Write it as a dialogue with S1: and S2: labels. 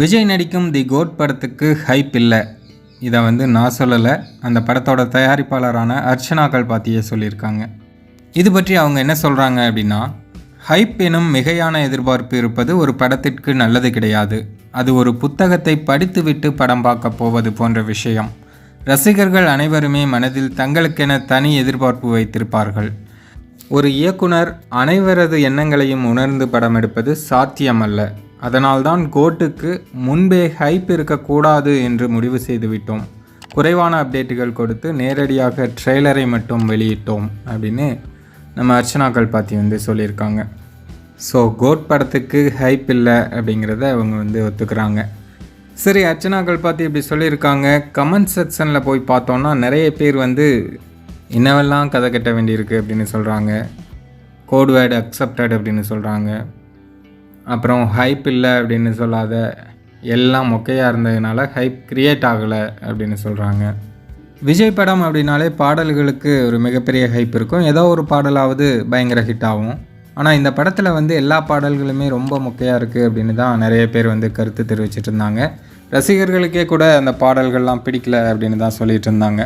S1: விஜய் நடிக்கும் தி கோட் படத்துக்கு ஹைப் இல்லை. இதை வந்து நான் சொல்லலை. அந்த படத்தோட தயாரிப்பாளரான அர்ச்சனா பாத்தியே சொல்லியிருக்காங்க. இது பற்றி அவங்க என்ன சொல்கிறாங்க அப்படின்னா ஹைப் எனும் மிகையான எதிர்பார்ப்பு இருப்பது ஒரு படத்திற்கு நல்லது கிடையாது. அது ஒரு புத்தகத்தை படித்துவிட்டு படம் பார்க்க போவது போன்ற விஷயம். ரசிகர்கள் அனைவருமே மனதில் தங்களுக்கென தனி எதிர்பார்ப்பு வைத்திருப்பார்கள். ஒரு இயக்குனர் அனைவரது எண்ணங்களையும் உணர்ந்து படம் எடுப்பது சாத்தியமல்ல. அதனால்தான் கோட்டுக்கு முன்பே ஹைப் இருக்கக்கூடாது என்று முடிவு செய்துவிட்டோம். குறைவான அப்டேட்டுகள் கொடுத்து நேரடியாக ட்ரெய்லரை மட்டும் வெளியிட்டோம் அப்படின்னு நம்ம அர்ச்சனாக்கள் பாத்தி வந்து சொல்லியிருக்காங்க. ஸோ கோட் படத்துக்கு ஹைப் இல்லை அப்படிங்கிறத அவங்க வந்து ஒத்துக்கிறாங்க. சரி அர்ச்சனாக்கள் பார்த்து இப்படி சொல்லியிருக்காங்க. கமெண்ட் செக்ஷனில் போய் பார்த்தோன்னா நிறைய பேர் வந்து என்னவெல்லாம் கதை கட்ட வேண்டியிருக்கு அப்படின்னு சொல்கிறாங்க கோட் வேர்டு அக்செப்டட் அப்படின்னு சொல்கிறாங்க அப்புறம் ஹைப் இல்லை அப்படின்னு சொல்லாத எல்லாம் மொக்கையாக இருந்ததுனால ஹைப் க்ரியேட் ஆகலை அப்படின்னு சொல்கிறாங்க விஜய் படம் அப்படின்னாலே பாடல்களுக்கு ஒரு மிகப்பெரிய ஹைப் இருக்கும். ஏதோ ஒரு பாடலாவது பயங்கர ஹிட் ஆகும். ஆனால் இந்த படத்தில் வந்து எல்லா பாடல்களுமே ரொம்ப மொக்கையாக இருக்குது அப்படின்னு தான் நிறைய பேர் வந்து கருத்து தெரிவிச்சிட்டு இருந்தாங்க. ரசிகர்களுக்கே கூட அந்த பாடல்கள்லாம் பிடிக்கல அப்படின்னு தான் சொல்லிகிட்டு இருந்தாங்க.